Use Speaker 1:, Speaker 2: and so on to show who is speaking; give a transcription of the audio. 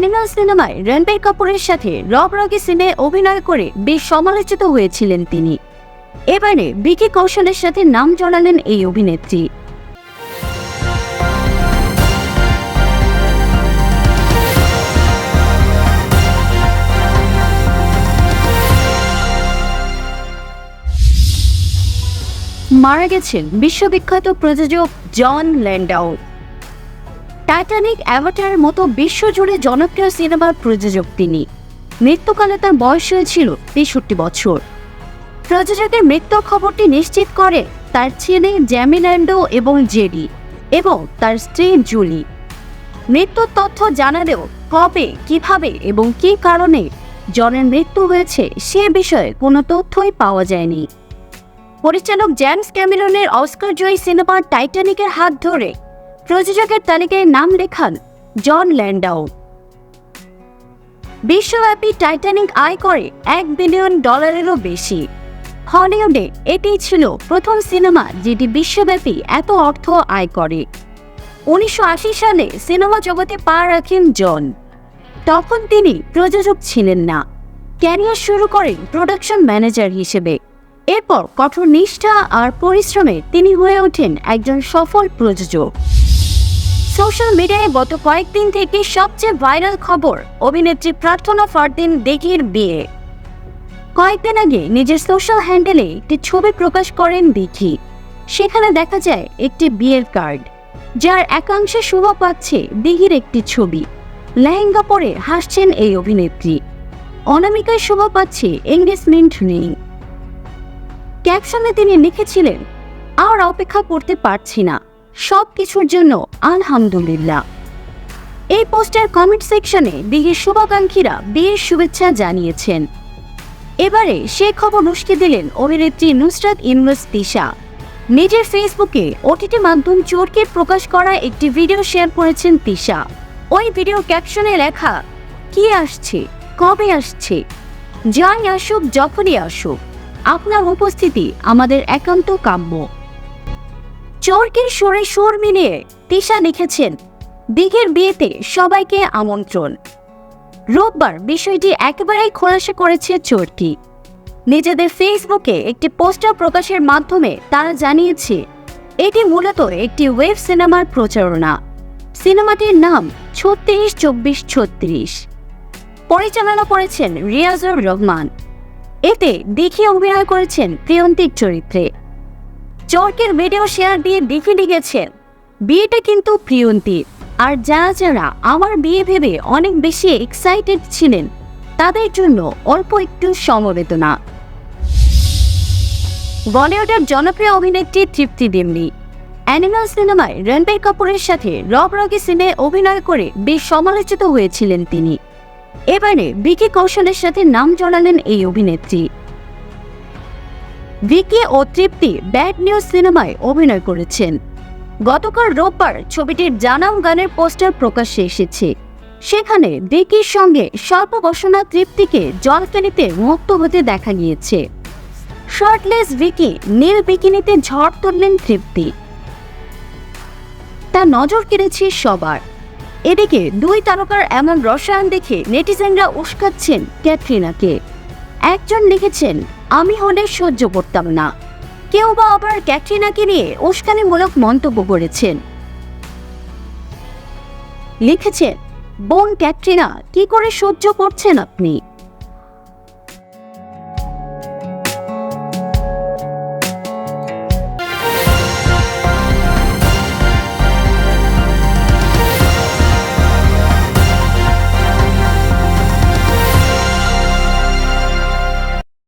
Speaker 1: Animal সিনেমায় রণবীর কাপুরের সাথে রব রকি সিনে অভিনয় করে বেশ সমালোচিত হয়েছিলেন তিনি। এবারে বিকি কৌশলের সাথে নাম জড়ালেন এই অভিনেত্রী। মারা গেছেন বিশ্ববিখ্যাত প্রযোজক জন ল্যান্ডাউ টাইটানিক অ্যাভাটার মতো বিশ্বজুড়ে জনপ্রিয় সিনেমার প্রযোজক তিনি। মৃত্যুকালে তার বয়স হয়েছিল তেষট্টি বছর। প্রযোজকের মৃত্যুর খবরটি নিশ্চিত করে তার ছেলে জ্যামিল্যান্ডো এবং জেডি এবং তার স্ত্রী জুলি। মৃত্যুর তথ্য জানালেও কবে, কীভাবে এবং কী কারণে জনের মৃত্যু হয়েছে সে বিষয়ে কোনো তথ্যই পাওয়া যায়নি। পরিচালক জেমস ক্যামেরনের অস্কার জয়ী সিনেমা টাইটানিকের হাত ধরে প্রযোজকের তালিকায় নাম লেখান জন ল্যান্ডাউ বিশ্বব্যাপী টাইটানিক আয় করে এক বিলিয়ন ডলারেরও বেশি। হলিউডে এটি ছিল প্রথম সিনেমা যেটি বিশ্বব্যাপী এত অর্থ আয় করে। উনিশশো আশি সালে সিনেমা জগতে পা রাখেন জন। তখন তিনি প্রযোজক ছিলেন না। ক্যারিয়ার শুরু করেন প্রোডাকশন ম্যানেজার হিসেবে। এরপর কঠোর নিষ্ঠা আর পরিশ্রমে তিনি হয়ে ওঠেন একজন সফল প্রযোজক। সোশ্যাল মিডিয়ায় গত কয়েকদিন থেকে সবচেয়ে ভাইরাল খবর, অভিনেত্রী প্রার্থনা ফারদিন দেখির বিয়ে। কয়েকদিন আগে নিজের সোশ্যাল হ্যান্ডেলে একটি ছবি প্রকাশ করেন দেখি সেখানে দেখা যায় একটি বিয়ের কার্ড, যার একাংশে শোভা পাচ্ছে দিঘির একটি ছবি। লেহেঙ্গা পরে হাসছেন এই অভিনেত্রী। অনামিকায় শোভা পাচ্ছে এঙ্গেজমেন্ট নেই ক্যাপশনে তিনি লিখেছিলেন, আর অপেক্ষা করতে পারছি না। সব কিছুর জন্য, আলহামদুলিল্লাহ। এই পোস্টের কমেন্ট সেকশনে দিঘির শুভাকাঙ্ক্ষীরা বিয়ের শুভেচ্ছা জানিয়েছেন। এবারে সে খবর উস্কে দিলেন অভিনেত্রী নুসরাত ইমরোজ তিশা। নিজের ফেসবুকে ওটিটি মাধ্যম চোরকে প্রকাশ করা একটি ভিডিও শেয়ার করেছেন তিশা। ওই ভিডিও ক্যাপশনে লেখা, কি আসছে? কবে আসছে? যাই আসুক, যখনই আসুক। আপনার উপস্থিতি আমাদের একান্ত কাম্য। চোরকে সুরে সুর মিলিয়ে তিশা লিখেছেন, দিঘের বিয়েতে সবাইকে আমন্ত্রণ। রোববার বিষয়টি একেবারেই খোলাসা করেছে চোরকি। নিজেদের ফেসবুকে একটি পোস্টার প্রকাশের মাধ্যমে তারা জানিয়েছে, এটি মূলত একটি ওয়েব সিনেমার প্রচারণা। সিনেমাটির নাম ছত্রিশ চব্বিশ ছত্রিশ। পরিচালনা করেছেন রিয়াজুর রহমান। এতে দেখে অভিনয় করেছেন প্রিয়ন্তীর চরিত্রে। চরকের ভিডিও শেয়ার দিয়ে দেখে লিখেছেন বিয়েটা কিন্তু প্রিয়ন্তীর আর যারা যারা আমার বিয়ে ভেবে অনেক বেশি এক্সাইটেড ছিলেন, তাদের জন্য অল্প একটু সমবেদনা। বলিউডের জনপ্রিয় অভিনেত্রী তৃপ্তি দিমনি অ্যানিমাল সিনেমায় রণবীর কাপুরের সাথে রব রকি সিনে অভিনয় করে বেশ সমালোচিত হয়েছিলেন তিনি। এবারে বিকি কৌশলের সাথে নাম জড়ালেন এই অভিনেত্রী। ভিকি ও তৃপ্তি ব্যাড নিউজ সিনেমায় অভিনয় করেছেন। গতকাল রোববার ছবিটির জানাম গানের পোস্টার প্রকাশ্যে এসেছে। সেখানে ভিকির সঙ্গে স্বল্প বসনা তৃপ্তিকে জলকেনিতে মুক্ত হতে দেখা গিয়েছে। শর্টলেস ভিকি নীল বিকিনিতে ঝড় তুললেন তৃপ্তি। তা নজর কেড়েছে সবার। এদিকে দুই তারকার এমন রসায়ন দেখে নেটিজেনরা উস্কাচ্ছেন ক্যাটরিনাকে। একজন লিখেছেন আমি হলে সহ্য করতাম না। কেউ বা আবার ক্যাটরিনাকে নিয়ে উস্কানিমূলক মন্তব্য করেছেন। লিখেছেন, বোন ক্যাটরিনা, কি করে সহ্য করছেন আপনি?